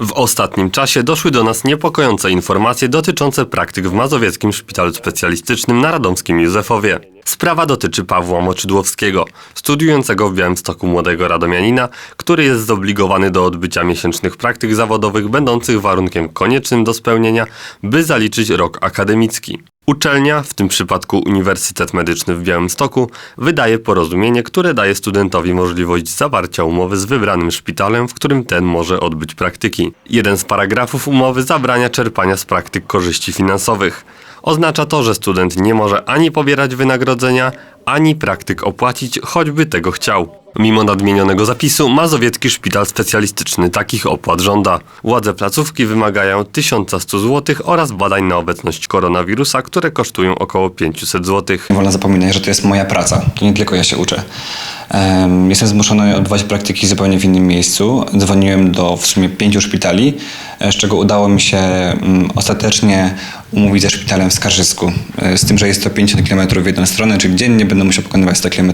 W ostatnim czasie doszły do nas niepokojące informacje dotyczące praktyk w Mazowieckim Szpitalu Specjalistycznym na Radomskim Józefowie. Sprawa dotyczy Pawła Moczydłowskiego, studiującego w Białymstoku młodego radomianina, który jest zobligowany do odbycia miesięcznych praktyk zawodowych będących warunkiem koniecznym do spełnienia, by zaliczyć rok akademicki. Uczelnia, w tym przypadku Uniwersytet Medyczny w Białymstoku, wydaje porozumienie, które daje studentowi możliwość zawarcia umowy z wybranym szpitalem, w którym ten może odbyć praktyki. Jeden z paragrafów umowy zabrania czerpania z praktyk korzyści finansowych. Oznacza to, że student nie może ani pobierać wynagrodzenia, ani praktyk opłacić, choćby tego chciał. Mimo nadmienionego zapisu, Mazowiecki Szpital Specjalistyczny takich opłat żąda. Władze placówki wymagają 1100 zł oraz badań na obecność koronawirusa, które kosztują około 500 zł. Wolno zapominać, że to jest moja praca. To nie tylko ja się uczę. Em, Jestem zmuszony odbywać praktyki zupełnie w innym miejscu. Dzwoniłem do w sumie pięciu szpitali, e, z czego udało mi się mm, ostatecznie umówić ze szpitalem w Skarżysku. E, Z tym, że jest to 50 km w jedną stronę, czyli dziennie będę musiał pokonywać 100 km,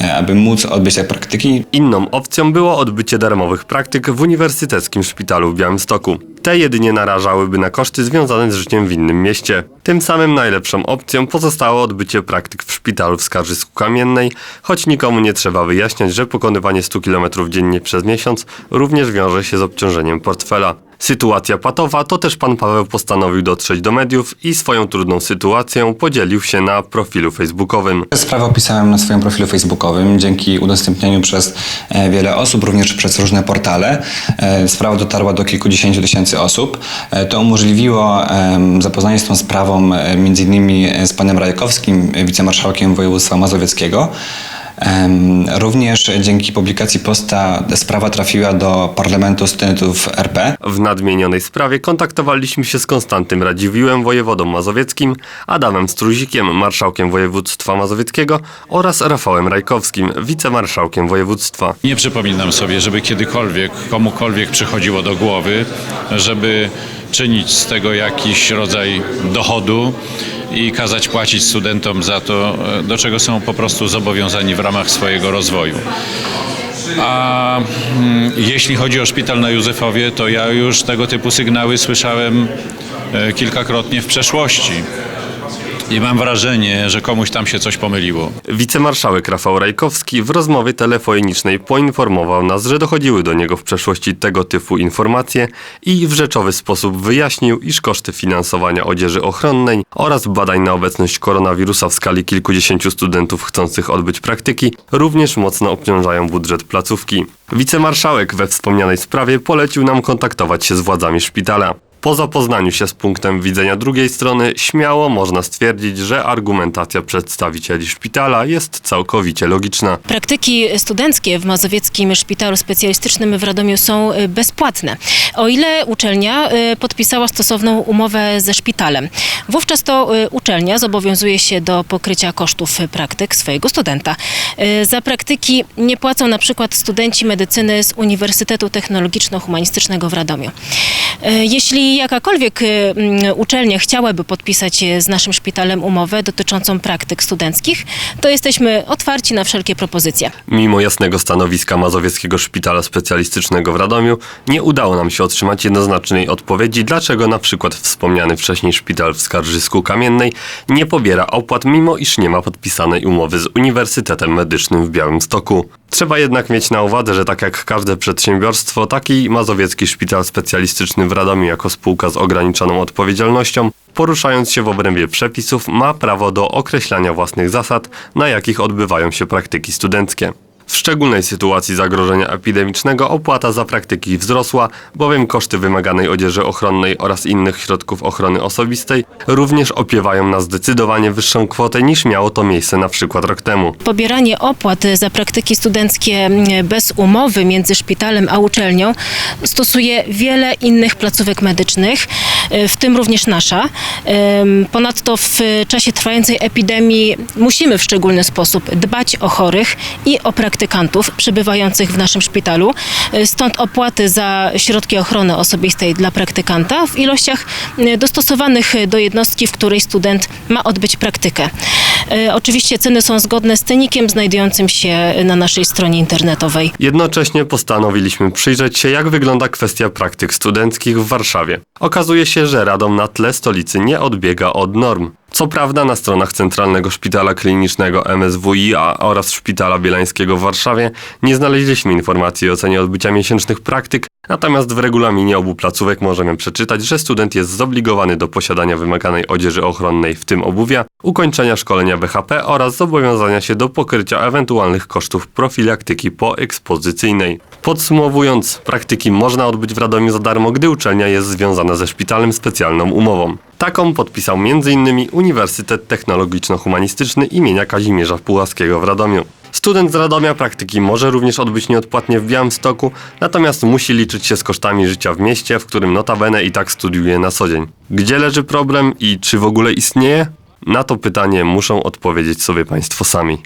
e, aby móc odbyć te praktyki. Inną opcją było odbycie darmowych praktyk w Uniwersyteckim Szpitalu w Białymstoku. Te jedynie narażałyby na koszty związane z życiem w innym mieście. Tym samym najlepszą opcją pozostało odbycie praktyk w szpitalu w Skarżysku Kamiennej, choć nikomu nie trzeba wyjaśniać, że pokonywanie 100 km dziennie przez miesiąc również wiąże się z obciążeniem portfela. Sytuacja patowa to też pan Paweł postanowił dotrzeć do mediów i swoją trudną sytuacją podzielił się na profilu facebookowym. Sprawę opisałem na swoim profilu facebookowym. Dzięki udostępnianiu przez e, wiele osób, również przez różne portale, e, sprawa dotarła do kilkudziesięciu tysięcy osób. E, To umożliwiło zapoznanie z tą sprawą e, z panem Rajkowskim, wicemarszałkiem województwa mazowieckiego. Również dzięki publikacji posta sprawa trafiła do Parlamentu Studentów RP. W nadmienionej sprawie kontaktowaliśmy się z Konstantym Radziwiłem, wojewodą mazowieckim, Adamem Struzikiem, marszałkiem województwa mazowieckiego oraz Rafałem Rajkowskim, wicemarszałkiem województwa. Nie przypominam sobie, żeby kiedykolwiek komukolwiek przychodziło do głowy, żeby czynić z tego jakiś rodzaj dochodu i kazać płacić studentom za to, e, do czego są po prostu zobowiązani w ramach swojego rozwoju. A mm, jeśli chodzi o szpital na Józefowie, to ja już tego typu sygnały słyszałem e, kilkakrotnie w przeszłości. I mam wrażenie, że komuś tam się coś pomyliło. Wicemarszałek Rafał Rajkowski w rozmowie telefonicznej poinformował nas, że dochodziły do niego w przeszłości tego typu informacje i w rzeczowy sposób wyjaśnił, iż koszty finansowania odzieży ochronnej oraz badań na obecność koronawirusa w skali kilkudziesięciu studentów chcących odbyć praktyki również mocno obciążają budżet placówki. Wicemarszałek we wspomnianej sprawie polecił nam kontaktować się z władzami szpitala. Po zapoznaniu się z punktem widzenia drugiej strony, śmiało można stwierdzić, że argumentacja przedstawicieli szpitala jest całkowicie logiczna. Praktyki studenckie w Mazowieckim Szpitalu Specjalistycznym w Radomiu są y, bezpłatne. O ile uczelnia y, podpisała stosowną umowę ze szpitalem. Wówczas to y, uczelnia zobowiązuje się do pokrycia kosztów praktyk swojego studenta. Za praktyki nie płacą na przykład studenci medycyny z Uniwersytetu Technologiczno-Humanistycznego w Radomiu. Y, Jeśli jakakolwiek y, mm, uczelnia chciałaby podpisać y, z naszym szpitalem umowę dotyczącą praktyk studenckich, to jesteśmy otwarci na wszelkie propozycje. Mimo jasnego stanowiska Mazowieckiego Szpitala Specjalistycznego w Radomiu, nie udało nam się otrzymać jednoznacznej odpowiedzi, dlaczego na przykład wspomniany wcześniej szpital w Skarżysku Kamiennej nie pobiera opłat, mimo iż nie ma podpisanej umowy z Uniwersytetem Medycznym w Białymstoku. Trzeba jednak mieć na uwadze, że tak jak każde przedsiębiorstwo, taki Mazowiecki Szpital Specjalistyczny w Radomiu jako spółka z ograniczoną odpowiedzialnością, poruszając się w obrębie przepisów, ma prawo do określania własnych zasad, na jakich odbywają się praktyki studenckie. W szczególnej sytuacji zagrożenia epidemicznego opłata za praktyki wzrosła, bowiem koszty wymaganej odzieży ochronnej oraz innych środków ochrony osobistej również opiewają na zdecydowanie wyższą kwotę niż miało to miejsce na przykład rok temu. Pobieranie opłat za praktyki studenckie mm, bez umowy między szpitalem a uczelnią stosuje wiele innych placówek medycznych, w tym również nasza. Ym, Ponadto w czasie trwającej epidemii musimy w szczególny sposób dbać o chorych i o praktykantów przebywających w naszym szpitalu. Y, Stąd opłaty za środki ochrony osobistej dla praktykanta w ilościach dostosowanych do jednostki, w której student ma odbyć praktykę. E, Oczywiście ceny są zgodne z cenikiem znajdującym się na naszej stronie internetowej. Jednocześnie postanowiliśmy przyjrzeć się, jak wygląda kwestia praktyk studenckich w Warszawie. Okazuje się, że Radom na tle stolicy nie odbiega od norm. Co prawda na stronach Centralnego Szpitala Klinicznego MSWiA oraz Szpitala Bielańskiego w Warszawie nie znaleźliśmy informacji o cenie odbycia miesięcznych praktyk, natomiast w regulaminie obu placówek możemy przeczytać, że student jest zobligowany do posiadania wymaganej odzieży ochronnej, w tym obuwia, ukończenia szkolenia BHP oraz zobowiązania się do pokrycia ewentualnych kosztów profilaktyki poekspozycyjnej. Podsumowując, praktyki można odbyć w Radomiu za darmo, gdy uczelnia jest związana ze szpitalem specjalną umową. Taką podpisał m.in. Uniwersytet Technologiczno-Humanistyczny imienia Kazimierza Pułaskiego w Radomiu. Student z Radomia praktyki może również odbyć nieodpłatnie w Białymstoku, natomiast musi liczyć się z kosztami życia w mieście, w którym notabene i tak studiuje na co dzień. Gdzie leży problem i czy w ogóle istnieje? Na to pytanie muszą odpowiedzieć sobie Państwo sami.